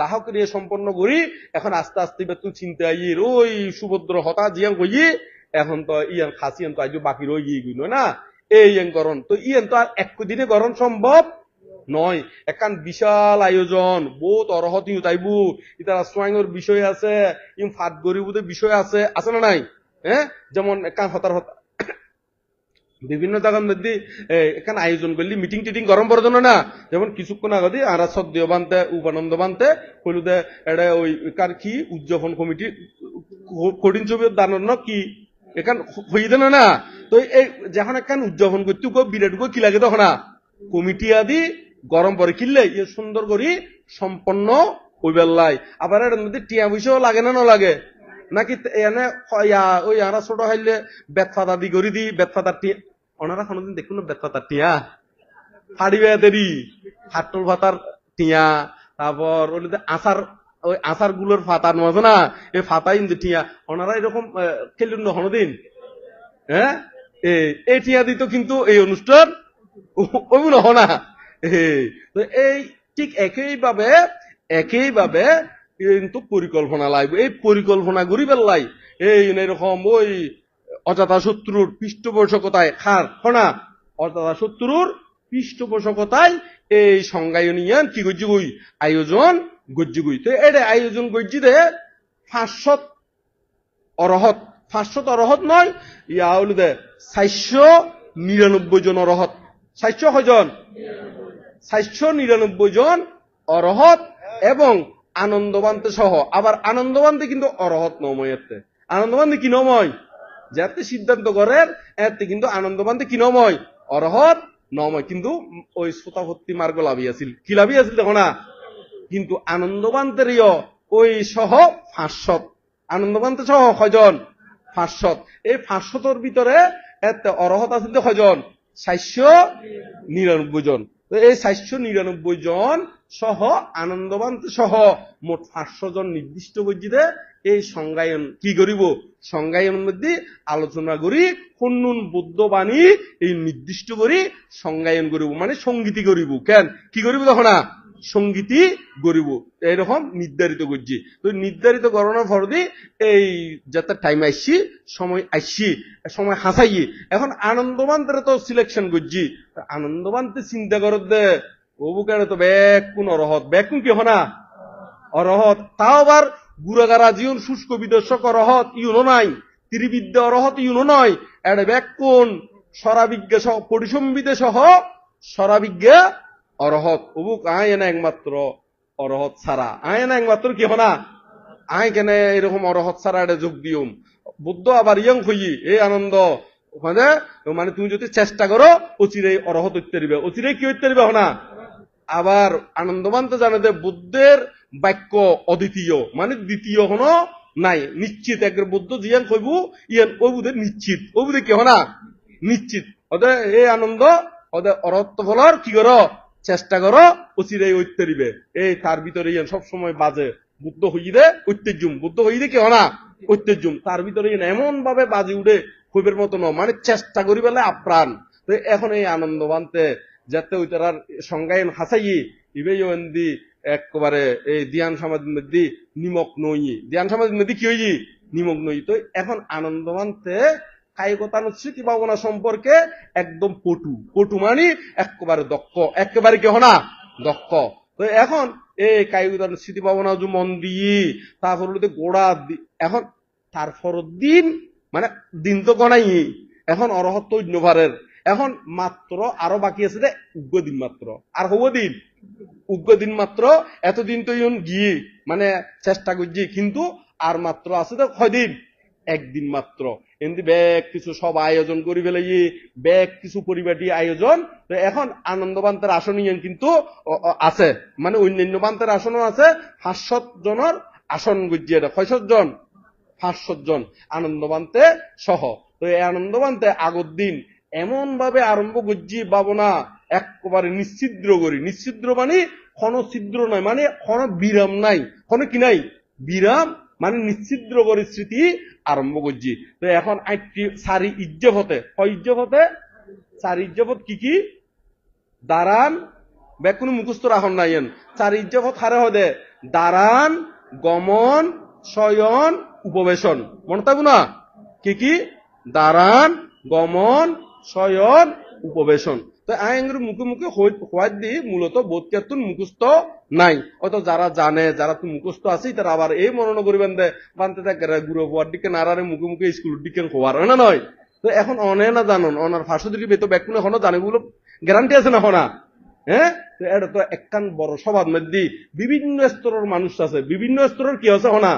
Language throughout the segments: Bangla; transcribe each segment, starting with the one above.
দাহ ক্রিয়া সম্পন্ন করি, এখন আস্তে আস্তে বেতু চিন্তা ইয়ের ওই সুভদ্র হতা জিয়াং কই এখন তো ইয়ান খাসিয়ান তো আজ বাকি রই গিয়ে গইল না। এই ইয়ান তো ইয়ান তো আর এক দিনে করণ সম্ভব নয়। একান বিশাল আয়োজন, বহুত অরহত ইউ তাইবু ইতারা সোয়াইংর বিষয় আছে, ইম ফাট গরিবুতে বিষয় আছে আছে না নাই? হ্যাঁ? যেমন একান হতার হতা বিভিন্ন জায়গার মধ্যে এখানে আয়োজন করলি মিটিং টিটিং গরম পড়ে না। যেমন কিছুক্ষণ আগে আর সদ্য বানতে, উপানন্দ বানতে, কইলুদে এটা ওই কার কি উদযাপন কমিটি কঠিন ছবি দানোর ন কি, এখান হই দেন না। তো এই যখন এখান উদযাপন করতে গো, বিরাট গো কি লাগে তখন না। কমিটি আদি গরম পরে কিনলে ইয়ে সুন্দর করি সম্পন্ন ওই বেল্লাই আবার এর মধ্যে টিয়া পয়সাও লাগে না না লাগে নাকি এনে ওই আরা ছোট হাইলে বেত ফাতা দি করি দি বেত ফাতা টিয়া ওনারা কোনোদিন দেখুন না বেত ফাতা টিয়া। ফাড়িবে দেরি হাটল ফাতার টিয়া। তারপর ওই যে আচার ওই আচারগুলোর ফাতা আছে না এই ফাতা ইন্দু টিয়া। ওনারা এরকম খেলুন না কোনোদিন হ্যাঁ এই টিয়া দিত কিন্তু এই অনুষ্ঠান ওই নহ না এই ঠিক একইভাবে একইভাবে কিন্তু পরিকল্পনা লাগবে এই পরিকল্পনা করি পেলাই এই এরকম ওই অজাতা শত্রুর পৃষ্ঠপোষকতায় খার খনা অজাতা শত্রুর পৃষ্ঠপোষকতায় এই সংজ্ঞায়নিয়ান কি গজ্জি গই আয়োজন গজ্জি গই তো এটা আয়োজন গজ্জি দে পাঁচশত অরহত। পাঁচশত অরহত নয়, ইয়া হলো দে চারশো নিরানব্বই জন অরহত। চারশো কয়জন চারশো নিরানব্বই জন অরহত এবং আনন্দবান্তে সহ। আবার আনন্দবান্তে কিন্তু অরহত নময় এতে আনন্দবান্তে কি নময়? যাতে সিদ্ধান্ত করেন, এতে কিন্তু আনন্দবান্তে কি নময়? অরহত নময়। কিন্তু ওই শ্রোতাভর্তি মার্গ লাভি আছিল। কি লাভি আছিল দেখো না? কিন্তু আনন্দবান্তেরীয় ওই সহ ফাঁসশত আনন্দবান্তে সহ কয়জন? ফাঁসশত এই ফাঁসশতর ভিতরে এতে অরহত আছিল তো কয়জন? চারশো নিরানব্বই জন। এই চারশো নিরানব্বই জন সহ আনন্দবান্ত সহ মোট পাঁচশো জন নির্দিষ্ট বৈদ্যুতে এই সংজ্ঞায়ন, কি করিব? সংজ্ঞায়নের মধ্যে আলোচনা করি হন্নুন বুদ্ধ বাণী এই নির্দিষ্ট করি সংজ্ঞায়ন করিব মানে সঙ্গীতি করিব, কেন? কি করিব তখন? না সঙ্গীতি গরিব এরকম নির্ধারিত করছি। তো নির্ধারিত গণনা ফরদি এই যাতে টাইম আসছি, সময় আসছি, সময় হাসাই এখন আনন্দবান্তের তো সিলেকশন করছি। আনন্দবান্তে চিন্তা কর দে ওবুকারে তো ব্যাগ কোন অরহত। ব্যাগ কোন কি হনা? অরহত। তাও আবার গুড়াগারা জীবন শুষ্ক বিদর্শক অরহত ইউনো নাই, ত্রিবিদ্যা অরহত ইউনো নয়। এটা ব্যাগ কোন সরাবিজ্ঞা সহ পরিসম্বিদে সহ সরাবিজ্ঞা অরহত। অবুক আয় এনে একমাত্র অরহত ছাড়া। আয় এনে একমাত্র কি হনা? আয় কেনে এরকম অরহত ছাড়া এটা যোগ দিউম বুদ্ধ আবার ইয়ং হই এই আনন্দ। ওখানে মানে তুমি যদি চেষ্টা করো অচিরে অরহত হইতে পারিবে অচিরে কি হইতে পারিবে হনা? আবার আনন্দমান তো জানে যে বুদ্ধের বাক্য অদ্বিতীয় মানে দ্বিতীয় হনো নাই। নিশ্চিত, একবার বুদ্ধ জিয়ান কইব, ইয়ান বুধে নিশ্চিত। ওই বুধে কি হনা নিশ্চিত। ওদের এই আনন্দ অরত্ব ফলর কি করো? চেষ্টা করো অচিরে ঐত্যে দিবে। এই তার ভিতরে ইয়ান সব সময় বাজে। বুদ্ধ হইদে ঐত্যজুম বুদ্ধ হইদে কি হনা ঐত্যজুম তার ভিতরে ইয়ান এমন ভাবে বাজে উঠে কইবের মতো ন মানে চেষ্টা করি বেলে আপ্রাণ এখন এই আনন্দ বানতে যাতে ওই তার সংজ্ঞায়ন হাসাই ইবে ইন্দি একবারে এই দিয়ান সমাজের মধ্যে নিমক নই। দিয়ান সমাজের মধ্যে কি হই নিমক নই। তো এখন আনন্দ মানতে কায়িকতার স্মৃতি ভাবনা সম্পর্কে একদম পটু। পটু মানে একেবারে দক্ষ। একেবারে কেহ না, দক্ষ। তো এখন এই স্মৃতি ভাবনা যে মন দিয়ে তারপর গোড়া দি- এখন তারপর দিন মানে দিন তো গনাই। এখন অরহত অন্যভারের এখন মাত্র আরও বাকি আছে যে উগ্র দিন মাত্র। আর হব দিন। উগ্র দিন মাত্র, এতদিন তো ইউন গিয়ে মানে চেষ্টা করছি, কিন্তু আর মাত্র আছে তো কয়দিন? একদিন মাত্র। এমনি ব্যাগ কিছু সব আয়োজন করি ফেলে ব্যাগ কিছু পরিবারটি আয়োজন। তো এখন আনন্দবান্তের আসন কিন্তু আছে। মানে অন্যান্য বান্তের আসনও আছে, পাঁচশত জনের আসন গুজিয়ে কয়শত জন, পাঁচশত জন আনন্দবান্তে সহ। তো এই আনন্দবান্তে আগর দিন এমন ভাবে আরম্ভ করছি ভাবনা একেবারে নিশ্চিদ্র করি। নিশ্চিদ্র মানে কোন ছিদ্র নয় মানে কোন বিরাম নাই। কোন কি নাই? বিরাম মানে নিশ্চিদ্র করে স্মৃতি আরম্ভ করছি। তো এখন আইটি সারি ইজ্জত হতে চার ইজ্জত কি কি? দাঁড়ান ব্যাগ কোনো মুখস্থ রাখন নাই চারি ইজ্জত হারে হদে, দারান, গমন, শয়ন, উপবেশন। মনে থাকব না? কি কি? দাঁড়ান গমন শয়ন উপবেশন। তো আইঙ্গুর মুখে মুখে হওয়ার দি মূলত বোধ কেতুন মুখস্থ নাই। হয়তো যারা জানে, যারা তো মুখস্থ আছে, তারা আবার এই মনন করিবেন দে বানতে থাকে গুরু হওয়ার দিকে নারারে মুখে মুখে স্কুলের দিকে হওয়ার না নয়। তো এখন অনে না জানুন, অনার ফাঁসো দিকে বেতো ব্যাকুন এখনও জানে বলে গ্যারান্টি আছে না হনা? হ্যাঁ তো এটা তো একখান বড় সভার মধ্যে বিভিন্ন স্তরের মানুষ আছে। বিভিন্ন স্তরের কি আছে হনা?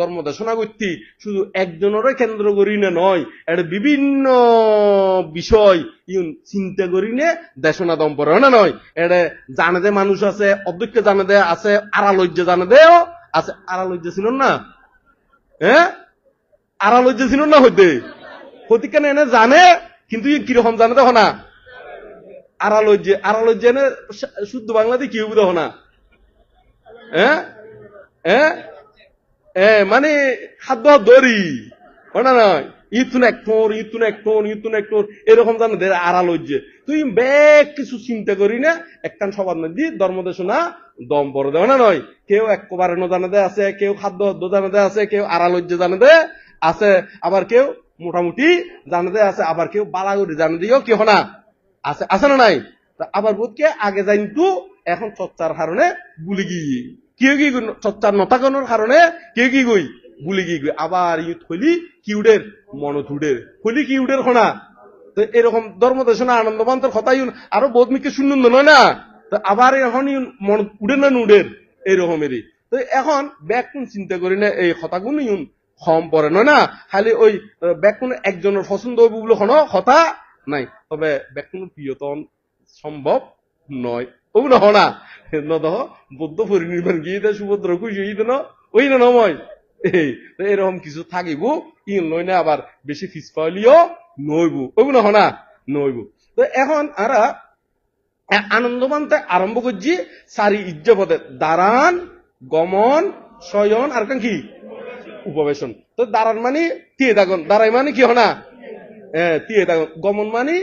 ধর্ম দেশনা করতি শুধু একজনের কেন্দ্র করি না নয় এটা বিভিন্ন বিষয় ইউন চিন্তা করি নে দেশনা দম পরে না নয়? এটা জানে দে মানুষ আছে, অধ্যক্ষ জানে দে আছে আড়ালজ্য জানে দেও, আছে আড়ালজ্য ছিল না? হ্যাঁ আড়ালজ্য ছিল না হইতে? হতিকানে এনে জানে, কিন্তু কীরকম জানে দেখো না? আড়ালজ্য আড়ালজ্য এনে শুদ্ধ বাংলাতে কি দেখো না? হ্যাঁ হ্যাঁ মানে খাদ্য দড়ি না নয় ইতুন এক টোন ইতুন এক টোন ইতুন এক টোন এরকম জানো আড়াল হচ্ছে তুই ব্যাগ কিছু চিন্তা করি না একখান সবার মধ্যে ধর্মদেশনা দম পরে দেওয়া না নয় কেউ একবারে ন জানে দে আছে, কেউ খাদ্য জানে দে আছে, কেউ আড়াল হচ্ছে জানে দে আছে, আবার কেউ মোটামুটি জানে দে আছে, আবার কেউ বালাগুড়ি জানে দিও কেউ না? আছে আছে না নাই? আবার বোধকে আগে যাইন্তু এখন চর্চার কারণে বুলি গিয়ে। কেউ কি চর্চার নতাকানোর কারণে কেউ কি গই বুলি কি গই আবার ই থলি কিউডের মনথুডের থলি কিউডের খনা। তো এরকম ধর্ম দেশনা কথা ইউন আরও বহুত মিকে শুনুন নয় না? তো আবার এখন ইউন মন উড়ে না নুডের এইরকমেরই তো এখন ব্যাকুন চিন্তা করি না এই কথাগুন ইউন কম পড়ে নয় না? খালি ওই ব্যাকুন একজনের পছন্দ হইব বলে কোনো কথা নাই। তবে ব্যাকুন প্রিয়তন সম্ভব নয়। ও না হনা নদহ বৌদ্ধ পরিনির্বাণ গিয়ে সুভদ্র খুশি ওই না নময় এরকম কিছু থাকিব ইন না আবার বেশি ফিস পাইলিও নইব না হনা নইব তো এখন আনন্দমানতে আরম্ভ করছি সারি ইজ্জপদে দারান গমন শয়ন আর কি উপবেশন তো দারান মানে তিয়ে দাগন দাঁড়াই মানে কি হনা হ্যাঁ তিয়ে দাগন গমন মানে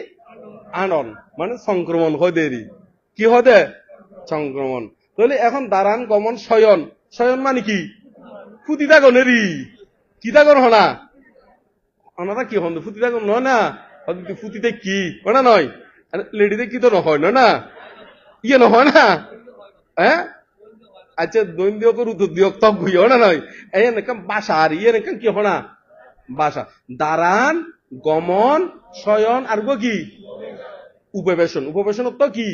আনন মানে সংক্রমণ হয় দেরি কি হদে সংক্রমণ। তাহলে এখন দাঁড়ান গমন, শয়ন। শয়ন মানে কি? ফুতিদাগনেরই কিদাগন হনা? ওনারা কি হন ফুতিদাগন নয় না? ফুতিতে কি? ওনা নয়? লেডিতে কি তো নহয়, নয় না? ইয়ে নহয় না? হ্যাঁ আচ্ছা দৈন্দ্য করে উত্তর দিয়ক, তক গুই না নয়? এই এনেকাম বাসা, আর ইয়ে এনেকাম কি হনা? বাসা। দাঁড়ান গমন, শয়ন, আর গো কি? উপবেশন। উপবেশন তো কি?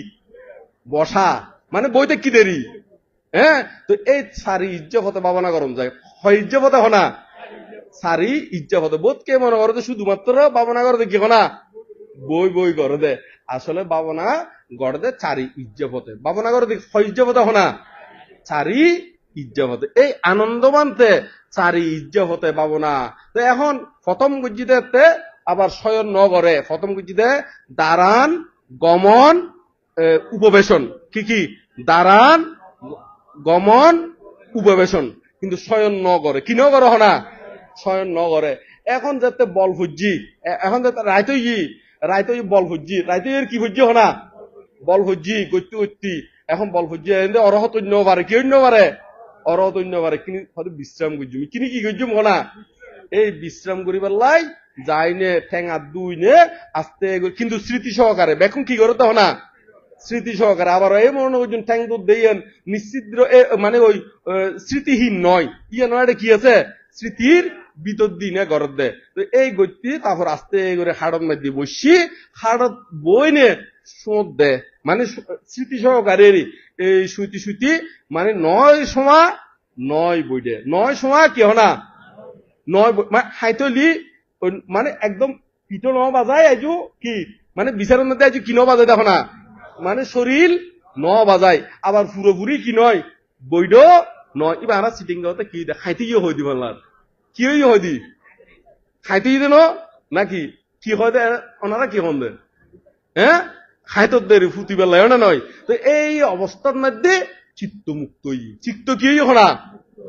বসা। মানে বইতে কি দেরি? হ্যাঁ? তো এই সারি ইজ্জত ভাবনা গরম যায়। হয় ইজ্জত হনা? সারি ইজ্জত বোধ কে মনে করো শুধুমাত্র ভাবনা করে কি হনা? বই বই করে দে। আসলে ভাবনা গড় দে চারি ইজ্জপতে ভাবনা করে দেখ, হয় ইজ্জত হনা? চারি ইজ্জপতে এই আনন্দ মানতে চারি ইজ্জপতে ভাবনা। তো এখন প্রথম গুজিতে আবার শয়ন ন করে প্রথম গুজিতে দাঁড়ান গমন উপবেশন। কি কি? দাঁড়ান গমন, উপবেশন। কিন্তু শয়ন ন করে কি ন করে হনা? শয়ন ন করে এখন যাতে বল ফুজি এখন যাতে রাইতই রাইতই বল ফুজি রাইতই কি ফুজি হনা? বল ফুজি গতি গতি এখন বল ফুজি অরহত অন্য পারে কি অন্য পারে অরহত অন্য পারে কিনি বিশ্রাম করছি কিনি কি করছি হনা? এই বিশ্রাম করিবার লাই যাই নে ঠেঙা দুই নে আস্তে কিন্তু স্মৃতি সহকারে। বেকুন কি করে তো হনা? স্মৃতি সহকারে আবার এই মনে করছেন ঠ্যাং দুধ দিয়েন নিশ্চিদ্র মানে ওই স্মৃতিহীন নয়। ইয়ে নয় কি আছে? স্মৃতির ভিতর দিনে গরত দে। তো এই গতি তারপর আস্তে করে হাড়ত মাই দিয়ে বসি, হাড়ত বই নে সোঁত দে। মানে স্মৃতি সহকারে এই সুইতি সুইতি মানে নয় সময় নয় দে নয় সময় কি হনা নয় মানে হাইতলি মানে একদম পিঠো ন বাজায় আজু কি? মানে বিচারের মধ্যে আজু কি ন বাজায় দেখো না? মানে শরীর ন বাজায়, আবার পুরোপুরি কি নয়, বৈধ নয়। এবার আমরা সিটিং গাওতে কি খাইতে গিয়ে হই দি বললাম কি হই হই দি? খাইতে গিয়ে ন? নাকি কি? হয় ওনারা কি হন হ্যাঁ খাইত দেরি ফুটি বেলায় না নয় তো এই অবস্থার মধ্যে চিত্ত মুক্ত চিত্ত কি হনা?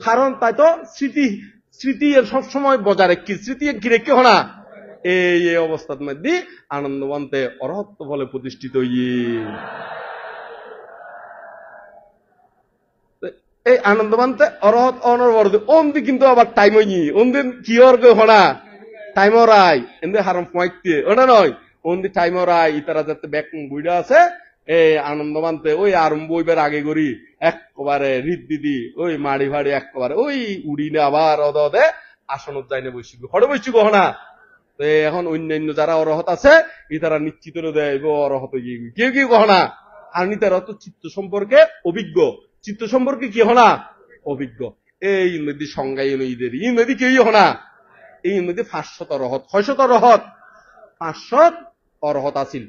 কারণ তাই তো স্মৃতি স্মৃতি সবসময় বজায় রেখে স্মৃতি কি রেখে হনা? এই অবস্থার মধ্যে আনন্দবান্তে অরহত্ব বলে প্রতিষ্ঠিত ইয়ে এই আনন্দবান্তে অরহত অনর্বর্দ অন্দি কিন্তু আবার টাইম হয়নি। অন্দি কি অর্গ হনা টাইম রাই এন্দি হারম পঁয়তে ওটা নয়। অন্দি টাইম রাই ইতারা যাতে ব্যাক বুড়া আছে, এই আনন্দবান্তে ওই আরম্ভ ওইবার আগে করি, একবারে রিদ দিদি ওই মাড়ি ভাড়ি একবারে, ওই উড়িনে আবার অদে আসন যাইনে বৈশিক হরে বৈশিক হনা তো এখন অন্যান্য যারা অরহত আছে ইতারা নিশ্চিত দেয় অরহত কেউ কেউ কি গহনা আর নিতার তো চিত্ত সম্পর্কে অভিজ্ঞ। চিত্ত সম্পর্কে কি হনা অভিজ্ঞ। এই নদী সংজ্ঞাই নদীদের ই নদী কেউই হনা এই নদী পাঁচশত রহত ছয়শত রহত পাঁচশত অরহত আছিল।